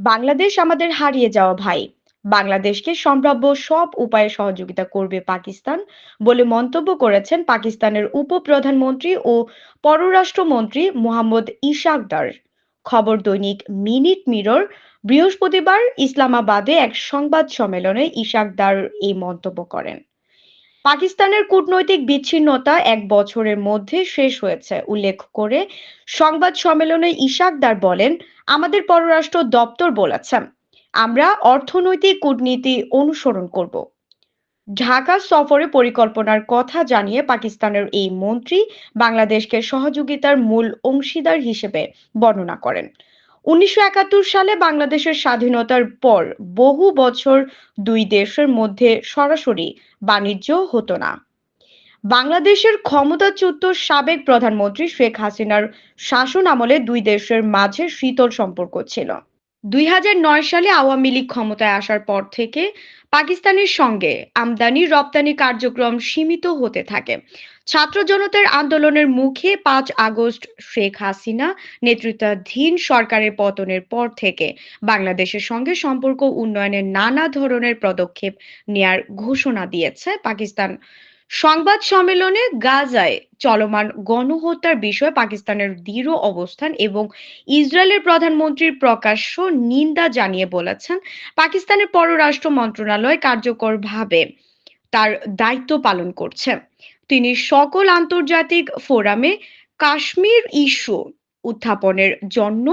বাংলাদেশ আমাদের হারিয়ে যাওয়া ভাই। বাংলাদেশকে সম্ভাব্য সব উপায়ে সহযোগিতা করবে পাকিস্তান বলে মন্তব্য করেছেন পাকিস্তানের উপপ্রধানমন্ত্রী ও পররাষ্ট্রমন্ত্রী মোহাম্মদ ইশাকদার। খবর দৈনিক মিনিট মিরর, বৃহস্পতিবার ইসলামাবাদে এক সংবাদ সম্মেলনে ইশাকদার এই মন্তব্য করেন। পাকিস্তানের কূটনৈতিক বিচ্ছিন্নতা এক বছরের মধ্যে শেষ হয়েছে, উল্লেখ করে সংবাদ সম্মেলনে ইশাকদার বলেন, আমাদের পররাষ্ট্র দপ্তর বলেছেন আমরা অর্থনৈতিক কূটনীতি অনুসরণ করব। ঢাকা সফরে পরিকল্পনার কথা জানিয়ে পাকিস্তানের এই মন্ত্রী বাংলাদেশকে সহযোগিতার মূল অংশীদার হিসেবে বর্ণনা করেন। উনিশশো একাত্তর সালে বাংলাদেশের স্বাধীনতার পর বহু বছর দুই দেশের মধ্যে সরাসরি বাণিজ্য হতো না। বাংলাদেশের ক্ষমতাচ্যুত সাবেক প্রধানমন্ত্রী শেখ হাসিনার শাসন আমলে দুই দেশের মাঝে শীতল সম্পর্ক ছিল। দুই সালে আওয়ামী লীগ ক্ষমতায় আসার পর থেকে পাকিস্তানের সঙ্গে আমদানি, রপ্তানি কার্যক্রম সীমিত হতে থাকে। ছাত্র জনতার আন্দোলনের মুখে পাঁচ আগস্ট শেখ হাসিনা নেতৃত্বাধীন সরকারের পতনের পর থেকে বাংলাদেশের সঙ্গে সম্পর্ক উন্নয়নের নানা ধরনের পদক্ষেপ নেয়ার ঘোষণা দিয়েছে পাকিস্তান সংবাদ সম্মেলনে গাজায় চলমান গণহত্যার বিষয়ে পাকিস্তানের দৃঢ় অবস্থান এবং ইসরায়েলের প্রধানমন্ত্রীর প্রকাশ্য নিন্দা জানিয়ে বলেছেন পাকিস্তানের পররাষ্ট্র মন্ত্রণালয় কার্যকরভাবে তার দায়িত্ব পালন করছে। তিনি সকল আন্তর্জাতিক ফোরামে কাশ্মীর ইস্যু উত্থাপনের জন্য